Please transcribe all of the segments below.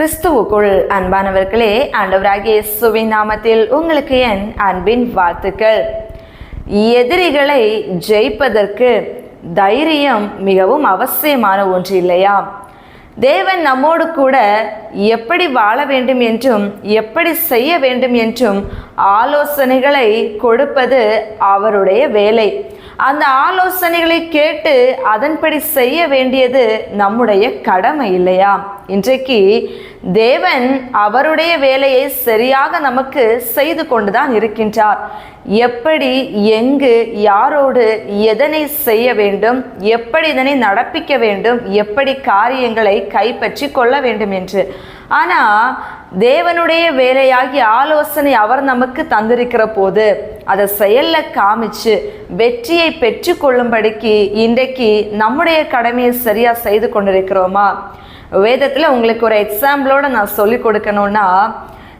கிறிஸ்துவுக்குள் அன்பானவர்களே ஆண்டவராகிய இயேசுவின் நாமத்தில் உங்களுக்கு என் அன்பின் வாழ்த்துக்கள். எதிரிகளை ஜெயிப்பதற்கு தைரியம் மிகவும் அவசியமான ஒன்று இல்லையா? தேவன் நம்மோடு கூட எப்படி வாழ வேண்டும் என்றும் எப்படி செய்ய வேண்டும் என்றும் ஆலோசனைகளை கொடுப்பது அவருடைய வேலை. அந்த ஆலோசனைகளை கேட்டு அதன்படி செய்ய வேண்டியது நம்முடைய கடமை இல்லையா? இன்றைக்கு தேவன் அவருடைய வேலையை சரியாக நமக்கு செய்து கொண்டுதான் இருக்கின்றார். எப்படி எங்கு யாரோடு எதனை செய்ய வேண்டும் எப்படி இதனை நடப்பிக்க வேண்டும் எப்படி காரியங்களை கைப்பற்றி கொள்ள வேண்டும் என்று. ஆனா தேவனுடைய வேலையாகி ஆலோசனை அவர் நமக்கு தந்திருக்கிற போது அதை செயல்ல காமிச்சு வெற்றியை பெற்று கொள்ளும்படிக்கு இன்றைக்கு நம்முடைய கடமையை சரியா செய்து கொண்டிருக்கிறோமா? வேதத்தில் உங்களுக்கு ஒரு எக்ஸாம்பிளோட நான் சொல்லி கொடுக்கணும்னா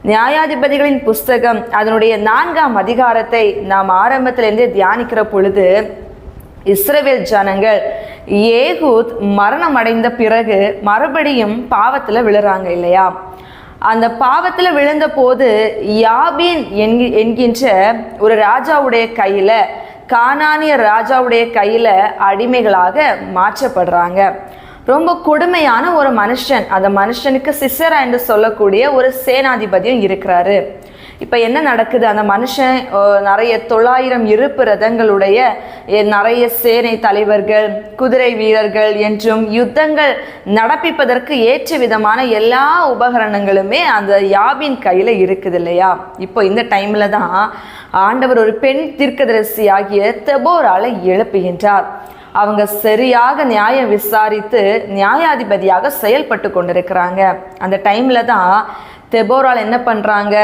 நியாயாதிபதிகளின் புஸ்தகம் அதனுடைய நான்காம் அதிகாரத்தை நாம் ஆரம்பத்திலிருந்தே தியானிக்கிற பொழுது இஸ்ரவேல் ஜனங்கள் ஏகூத் மரணம் அடைந்த பிறகு மறுபடியும் பாவத்தில் விழுறாங்க இல்லையா? அந்த பாவத்தில் விழுந்த போது யாபின் என்கி என்கின்ற ஒரு ராஜாவுடைய கையில் கானானிய ராஜாவுடைய கையில் அடிமைகளாக மாற்றப்படுறாங்க. ரொம்ப கொடுமையான ஒரு மனுஷன். அந்த மனுஷனுக்கு சிசரா என்று சொல்லக்கூடிய ஒரு சேனாதிபதியும் இருக்கிறாரு. இப்போ என்ன நடக்குது? அந்த மனுஷன் நிறைய தொள்ளாயிரம் இருப்பு ரதங்களுடைய நிறைய சேனை தலைவர்கள் குதிரை வீரர்கள் என்றும் யுத்தங்கள் நடப்பிப்பதற்கு ஏற்ற விதமான எல்லா உபகரணங்களுமே அந்த யாபின் கையில் இருக்குது இல்லையா? இப்போ இந்த டைமில் தான் ஆண்டவர் ஒரு பெண் தீர்க்கதரிசி ஆகிய தெபோரால் எழுப்புகின்றார். அவங்க சரியாக நியாயம் விசாரித்து நியாயாதிபதியாக செயல்பட்டு கொண்டிருக்கிறாங்க. அந்த டைமில் தான் தெபோரால் என்ன பண்ணுறாங்க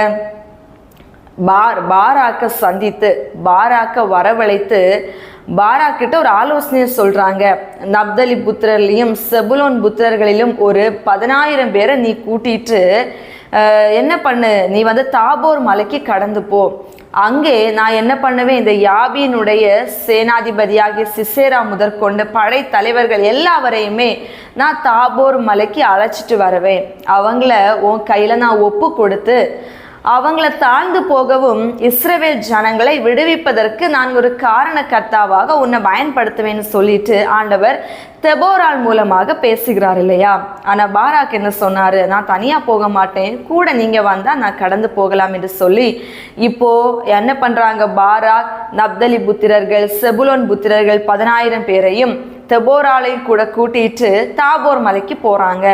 பார் பாராக்க சந்தித்து பாராக்க வரவழைத்து பாராக்கிட்ட ஒரு ஆலோசனையை சொல்கிறாங்க நப்தலி புத்திரர்லையும் செபுலோன் புத்திரர்களிலும் ஒரு பதினாயிரம் பேரை நீ கூட்டிட்டு என்ன பண்ணு? நீ வந்து தாபோர் மலைக்கு கடந்து போ. அங்கே நான் என்ன பண்ணுவேன்? இந்த யாபியினுடைய சேனாதிபதியாகிய சிசேரா முதற்கொண்டு படை தலைவர்கள் எல்லாவரையுமே நான் தாபோர் மலைக்கு அழைச்சிட்டு வருவேன். அவங்கள உன் கையில் நான் ஒப்பு கொடுத்து அவங்கள தாழ்ந்து போகவும் இஸ்ரேவேல் ஜனங்களை விடுவிப்பதற்கு நான் ஒரு காரணக்கர்த்தாவாக உன்னை பயன்படுத்துவேன்னு சொல்லிட்டு ஆண்டவர் தெபோரால் மூலமாக பேசுகிறார் இல்லையா? ஆனால் பாராக் என்ன சொன்னாரு? நான் தனியாக போக மாட்டேன். கூட நீங்கள் வந்தால் நான் கடந்து போகலாம் என்று சொல்லி இப்போ என்ன பண்ணுறாங்க பாராக்? நப்தலி புத்திரர்கள் செபுலோன் புத்திரர்கள் பதினாயிரம் பேரையும் தெபோராலையும் கூட கூட்டிட்டு தாபோர் மலைக்கு போறாங்க.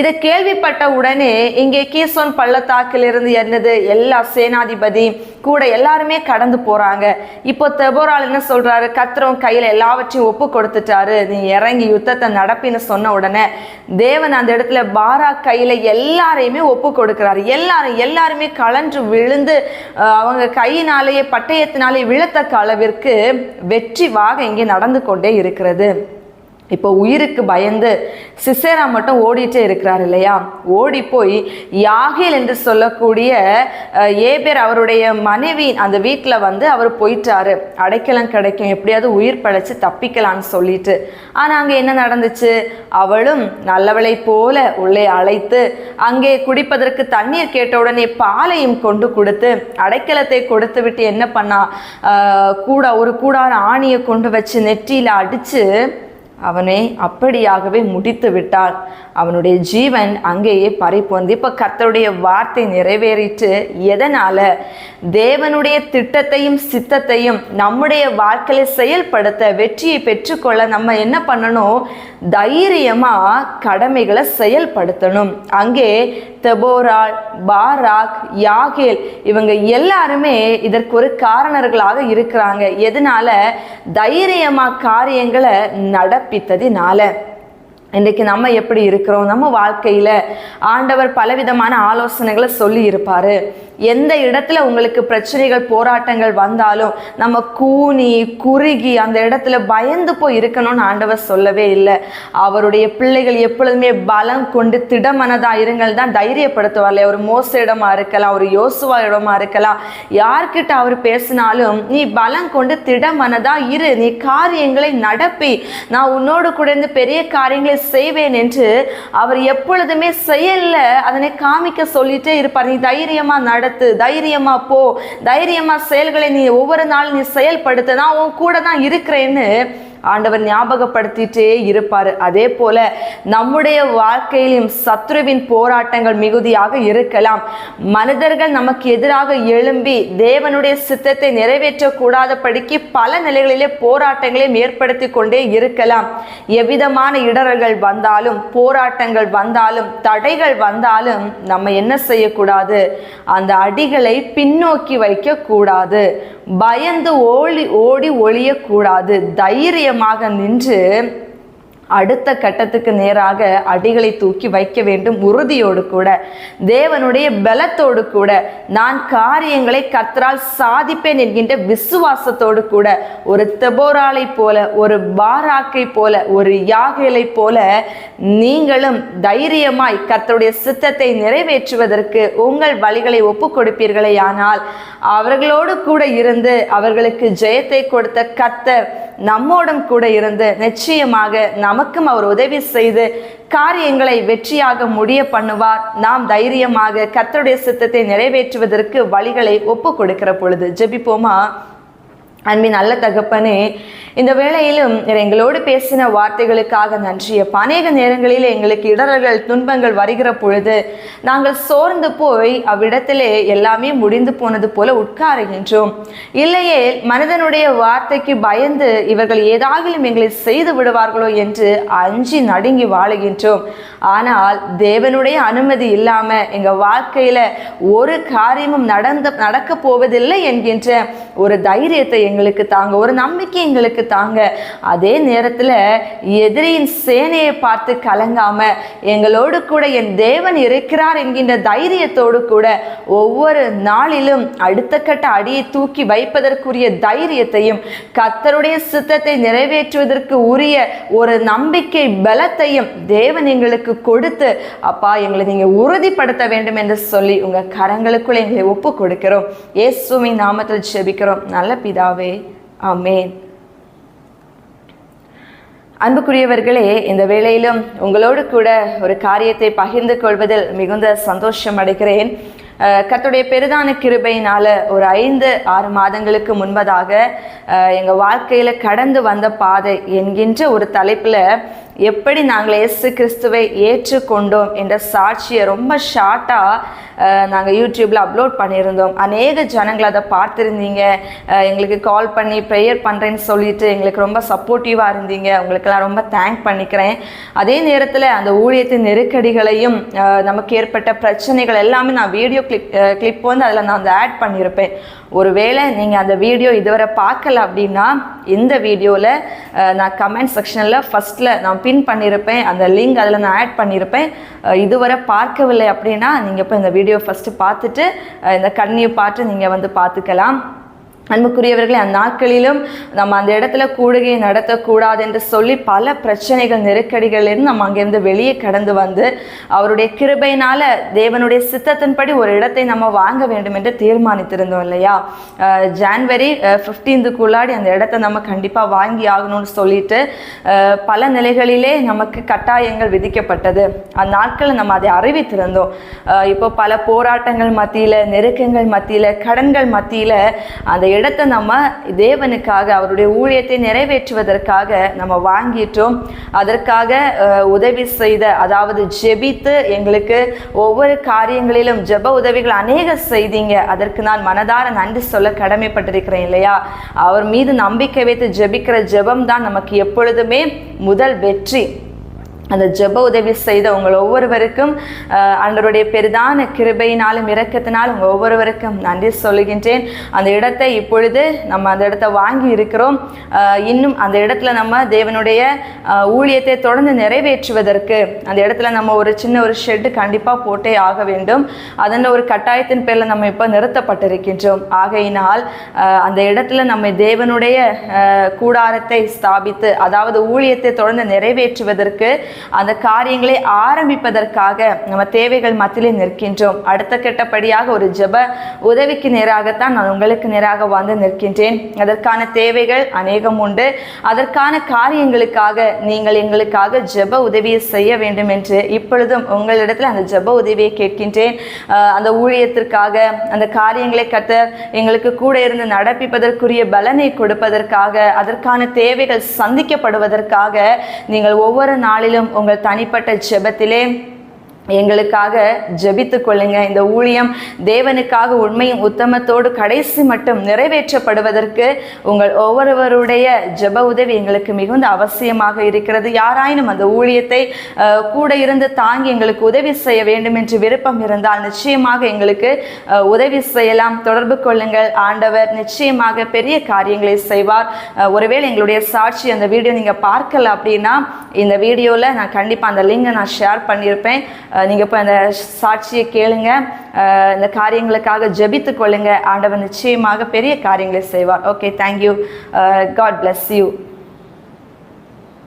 இதை கேள்விப்பட்ட உடனே இங்கே கீசோன் பள்ளத்தாக்கிலிருந்து என்னது? எல்லா சேனாதிபதி கூட எல்லாருமே கடந்து போறாங்க. இப்போ தெபோரால் என்ன சொல்றாரு? கத்திரவன் கையில எல்லாவற்றையும் ஒப்பு கொடுத்துட்டாரு. நீ இறங்கி யுத்தத்தை நடப்பின்னு சொன்ன உடனே தேவன் அந்த இடத்துல பாரா கையில எல்லாரையுமே ஒப்பு கொடுக்குறாரு. எல்லாரும் எல்லாருமே கலன்று விழுந்து அவங்க கையினாலேயே பட்டயத்தினாலே விழத்தக்க அளவிற்கு வெற்றி வாக இங்கே நடந்து கொண்டே இருக்கிறது. இப்போ உயிருக்கு பயந்து சிசேரா மட்டும் ஓடிட்டே இருக்கிறார் இல்லையா? ஓடி போய் யாகில் என்று சொல்லக்கூடிய ஏபேர் அவருடைய மனைவி அந்த வீட்டில் வந்து அவர் போயிட்டாரு. அடைக்கலம் கிடைக்கும். எப்படியாவது உயிர் பழைச்சு தப்பிக்கலாம்னு சொல்லிட்டு. ஆனால் அங்கே என்ன நடந்துச்சு? அவளும் நல்லவளை போல உள்ளே அழைத்து அங்கே குடிப்பதற்கு தண்ணீர் கேட்ட உடனே பாலையும் கொண்டு கொடுத்து அடைக்கலத்தை கொடுத்து விட்டு என்ன பண்ணா? கூட ஒரு கூடார ஆணியை கொண்டு வச்சு நெற்றியில் அடித்து அவனை அப்படியாகவே முடித்து விட்டாள் அவனுடைய ஜீவன் அங்கேயே பறிப்பு வந்து இப்போ கர்த்தருடைய வார்த்தை நிறைவேறிட்டு எதனால? தேவனுடைய திட்டத்தையும் சித்தத்தையும் நம்முடைய வாழ்க்கையில செயல்படுத்த வெற்றியை பெற்றுக்கொள்ள நம்ம என்ன பண்ணணும்? தைரியமா கடமைகளை செயல்படுத்தணும். அங்கே தெபோரால் பாராக் யாகேல் இவங்க எல்லாருமே இதற்கு ஒரு காரணர்களாக இருக்கிறாங்க. எதனால? தைரியமா காரியங்களை நடப்பித்ததினால. இன்றைக்கு நம்ம எப்படி இருக்கிறோம்? நம்ம வாழ்க்கையில் ஆண்டவர் பலவிதமான ஆலோசனைகளை சொல்லி இருப்பார் எந்த இடத்துல உங்களுக்கு பிரச்சனைகள் போராட்டங்கள் வந்தாலும் நம்ம கூனி குறுகி அந்த இடத்துல பயந்து போய் இருக்கணும்னு ஆண்டவர் சொல்லவே இல்லை. அவருடைய பிள்ளைகள் எப்பொழுதுமே பலம் கொண்டு திடமனதாக இருங்கள் தான் தைரியப்படுத்துவார்ல. ஒரு மோச இடமா இருக்கலாம் ஒரு யோசுவா இடமா இருக்கலாம். யார்கிட்ட அவர் பேசினாலும் நீ பலம் கொண்டு திடமனதாக இரு. நீ காரியங்களை நடப்பி. நான் உன்னோடு கூட இருந்து பெரிய காரியங்களை செய்வேன் என்று அவர் எப்பொழுதுமே செயலில் அதனை காமிக்க சொல்லிட்டே இருப்பார். நீ தைரியமா நடத்து தைரியமா போ தைரியமா செயல்களை நீ ஒவ்வொரு நாளும் நீ செயல்படுத்த நான் உன் கூட தான் இருக்கிறேன்னு ஆண்டவர் ஞாபகப்படுத்திட்டே இருப்பார். அதே போல நம்முடைய வாழ்க்கையிலும் சத்ருவின் போராட்டங்கள் மிகுதியாக இருக்கலாம். மனிதர்கள் நமக்கு எதிராக எழும்பி தேவனுடைய சித்தத்தை நிறைவேற்றக்கூடாதபடிக்கு பல நிலைகளிலே போராட்டங்களையும் ஏற்படுத்தி கொண்டே இருக்கலாம். எவ்விதமான இடர்கள் வந்தாலும் போராட்டங்கள் வந்தாலும் தடைகள் வந்தாலும் நம்ம என்ன செய்யக்கூடாது? அந்த அடிகளை பின்னோக்கி வைக்க கூடாது பயந்து ஓடி ஓடி ஒளியக்கூடாது. தைரியமாக நின்று அடுத்த கட்டத்துக்கு நேராக அடிகளை தூக்கி வைக்க வேண்டும் உறுதியோடு கூட தேவனுடைய பலத்தோடு கூட. நான் காரியங்களை கத்தரால் சாதிப்பேன் என்கின்ற விசுவாசத்தோடு கூட ஒரு தெபோராலை போல ஒரு பாராக்கை போல ஒரு யாகலை போல நீங்களும் தைரியமாய் கத்தருடைய சித்தத்தை நிறைவேற்றுவதற்கு உங்கள் வழிகளை ஒப்பு கொடுப்பீர்களே ஆனால் அவர்களோடு கூட இருந்து அவர்களுக்கு ஜெயத்தை கொடுத்த கத்தர் நம்மோடும் கூட இருந்து நிச்சயமாக நமக்கும் அவர் உதவி செய்து காரியங்களை வெற்றியாக முடிய பண்ணுவார். நாம் தைரியமாக கத்தருடைய சித்தத்தை நிறைவேற்றுவதற்கு வழிகளை ஒப்பு கொடுக்கிற பொழுது ஜெபிப்போமா? அன்பின் நல்ல தகப்பனே இந்த வேளையிலும் எங்களோடு பேசின வார்த்தைகளுக்காக நன்றி அப்பா. அநேக நேரங்களில் எங்களுக்கு இடர்கள் துன்பங்கள் வருகிற பொழுது நாங்கள் சோர்ந்து போய் அவ்விடத்திலே எல்லாமே முடிந்து போனது போல உட்காருகின்றோம் இல்லையே மனிதனுடைய வார்த்தைக்கு பயந்து இவர்கள் ஏதாகிலும் எங்களை செய்து விடுவார்களோ என்று அஞ்சி நடுங்கி வாழுகின்றோம் ஆனால் தேவனுடைய அனுமதி இல்லாமல் எங்கள் வாழ்க்கையில் ஒரு காரியமும் நடந்த நடக்கப் போவதில்லை என்கின்ற ஒரு தைரியத்தை எங்களுக்கு தாங்க ஒரு நம்பிக்கை எங்களுக்கு தாங்க. அதே நேரத்தில் எதிரியின் சேனையை பார்த்து கலங்காம எங்களோடு கூட என் தேவன் இருக்கிறார் என்கின்ற தைரியத்தோடு கூட ஒவ்வொரு நாளிலும் அடுத்த கட்ட அடியை தூக்கி வைப்பதற்குரிய தைரியத்தையும் கத்தருடைய சித்தத்தை நிறைவேற்றுவதற்கு உரிய ஒரு நம்பிக்கை பலத்தையும் தேவன் எங்களுக்கு கொடுத்து அப்பா எங்களை நீங்கள் உறுதிப்படுத்த வேண்டும் என்று சொல்லி உங்கள் கரங்களுக்குள்ளே எங்களை ஒப்பு கொடுக்கிறோம் இயேசுவின் நாமத்தில் ஜெபிக்கிறோம். நல்ல பிதாவே ஆமென். அன்புக்குரியவர்களே இந்த வேளையிலும் உங்களோடு கூட ஒரு காரியத்தை பகிர்ந்து கொள்வதில் மிகுந்த சந்தோஷம் அடைகிறேன். கத்துடைய பெரிதான கிருபையினால ஒரு ஐந்து ஆறு மாதங்களுக்கு முன்பதாக எங்கள் எங்க வாழ்க்கையில கடந்து வந்த பாதை என்கின்ற ஒரு தலைப்புல எப்படி நாங்கள் இயேசு கிறிஸ்துவை ஏற்றுக்கொண்டோம் என்ற சாட்சியை ரொம்ப ஷார்ட்டாக நாங்கள் யூடியூப்பில் அப்லோட் பண்ணியிருந்தோம். அநேக ஜனங்கள் அதை பார்த்துருந்தீங்க. எங்களுக்கு கால் பண்ணி ப்ரேயர் பண்ணுறேன்னு சொல்லிட்டு எங்களுக்கு ரொம்ப சப்போர்ட்டிவாக இருந்தீங்க. உங்களுக்கெல்லாம் ரொம்ப தேங்க் பண்ணிக்கிறேன். அதே நேரத்தில் அந்த ஊழியத்தின் நெருக்கடிகளையும் நமக்கு ஏற்பட்ட பிரச்சனைகள் எல்லாமே நான் வீடியோ கிளிப் கிளிப் வந்து அதில் நான் வந்து ஆட் பண்ணியிருப்பேன். ஒருவேளை நீங்கள் அந்த வீடியோ இதுவரை பார்க்கல அப்படின்னா இந்த வீடியோவில் நான் கமெண்ட் செக்ஷனில் ஃபஸ்ட்டில் நான் பின் பண்ணியிருப்பேன் அந்த லிங்க் அதில் நான் ஆட் பண்ணியிருப்பேன் இதுவரை பார்க்கவில்லை அப்படின்னா நீங்கள் இப்போ இந்த வீடியோ ஃபஸ்ட்டு பார்த்துட்டு இந்த கண்ணியை பார்த்து நீங்கள் வந்து பார்த்துக்கலாம். அன்புக்குரியவர்களே அந்த நாட்களிலும் நம்ம அந்த இடத்துல கூடுகையை நடத்தக்கூடாது என்று சொல்லி பல பிரச்சனைகள் நெருக்கடிகளிலிருந்து நம்ம அங்கேருந்து வெளியே கடந்து வந்து அவருடைய கிருபையினால தேவனுடைய சித்தத்தின்படி ஒரு இடத்தை நம்ம வாங்க வேண்டும் என்று தீர்மானித்திருந்தோம் இல்லையா? ஜான்வரி ஃபிஃப்டீன்த்துக்குள்ளாடி அந்த இடத்த நம்ம கண்டிப்பாக வாங்கி ஆகணும்னு சொல்லிட்டு பல நிலைகளிலே நமக்கு கட்டாயங்கள் விதிக்கப்பட்டது. அந்நாட்களில் நம்ம அதை அறிவித்திருந்தோம். இப்போ பல போராட்டங்கள் மத்தியில் நெருக்கங்கள் மத்தியில் கடன்கள் மத்தியில் அந்த இடத்தை நம்ம தேவனுக்காக அவருடைய ஊழியத்தை நிறைவேற்றுவதற்காக நம்ம வாங்கிட்டோம். அதற்காக உதவி செய்த அதாவது ஜெபித்து எங்களுக்கு ஒவ்வொரு காரியங்களிலும் ஜெப உதவிகள் அநேக செய்தீங்க. அதற்கு நான் மனதார நன்றி சொல்ல கடமைப்பட்டிருக்கிறேன் இல்லையா? அவர் மீது நம்பிக்கை வைத்து ஜெபிக்கிற ஜெபம் தான் நமக்கு எப்பொழுதுமே முதல் வெற்றி. அந்த ஜெப உதவி செய்த உங்கள் ஒவ்வொருவருக்கும் அன்றருடைய பெரிதான கிருபையினாலும் இரக்கத்தினாலும் உங்கள் ஒவ்வொருவருக்கும் நன்றி சொல்லுகின்றேன். அந்த இடத்தை இப்பொழுது நம்ம அந்த இடத்த வாங்கி இருக்கிறோம். இன்னும் அந்த இடத்துல நம்ம தேவனுடைய ஊழியத்தை தொடர்ந்து நிறைவேற்றுவதற்கு அந்த இடத்துல நம்ம ஒரு சின்ன ஒரு ஷெட்டு கண்டிப்பாக போட்டே ஆக வேண்டும். அதன் ஒரு கட்டாயத்தின் பேரில் நம்ம இப்போ நிறுத்தப்பட்டிருக்கின்றோம். ஆகையினால் அந்த இடத்துல நம்ம தேவனுடைய கூடாரத்தை ஸ்தாபித்து அதாவது ஊழியத்தை தொடர்ந்து நிறைவேற்றுவதற்கு அந்த காரியங்களை ஆரம்பிப்பதற்காக நம்ம தேவைகள் மத்தியிலே நிற்கின்றோம். அடுத்த கட்டப்படியாக ஒரு ஜெப உதவிக்கு நேராகத்தான் நான் உங்களுக்கு நேராக வந்து நிற்கின்றேன். அதற்கான தேவைகள் அநேகம் உண்டு. அதற்கான காரியங்களுக்காக நீங்கள் எங்களுக்காக ஜெப உதவியை செய்ய வேண்டும் என்று இப்பொழுதும் உங்களிடத்தில் அந்த ஜெப உதவியை கேட்கின்றேன். அந்த ஊழியத்திற்காக அந்த காரியங்களை கத்த எங்களுக்கு கூட இருந்து நடப்பிப்பதற்குரிய பலனை கொடுப்பதற்காக அதற்கான தேவைகள் சந்திக்கப்படுவதற்காக நீங்கள் ஒவ்வொரு நாளிலும் உங்கள் தனிப்பட்ட ஜெபத்திலே எங்களுக்காக ஜெபித்து கொள்ளுங்க. இந்த ஊழியம் தேவனுக்காக உண்மையும் உத்தமத்தோடு கடைசி மட்டும் நிறைவேற்றப்படுவதற்கு உங்கள் ஒவ்வொருவருடைய ஜெப உதவி எங்களுக்கு மிகுந்த அவசியமாக இருக்கிறது. யாராயினும் அந்த ஊழியத்தை கூட இருந்து தாங்கி எங்களுக்கு உதவி செய்ய வேண்டும் என்று விருப்பம் இருந்தால் நிச்சயமாக எங்களுக்கு உதவி செய்யலாம். தொடர்பு கொள்ளுங்கள். ஆண்டவர் நிச்சயமாக பெரிய காரியங்களை செய்வார். ஒருவேளை எங்களுடைய சாட்சி அந்த வீடியோ நீங்கள் பார்க்கல அப்படின்னா இந்த வீடியோவில் நான் கண்டிப்பாக அந்த லிங்கை நான் ஷேர் பண்ணியிருப்பேன். நீங்கள் இப்போ அந்த சாட்சியை கேளுங்க. இந்த காரியங்களுக்காக ஜெபித்து கொள்ளுங்க. ஆண்டவர் நிச்சயமாக பெரிய காரியங்களை செய்வார். Okay thank you God bless you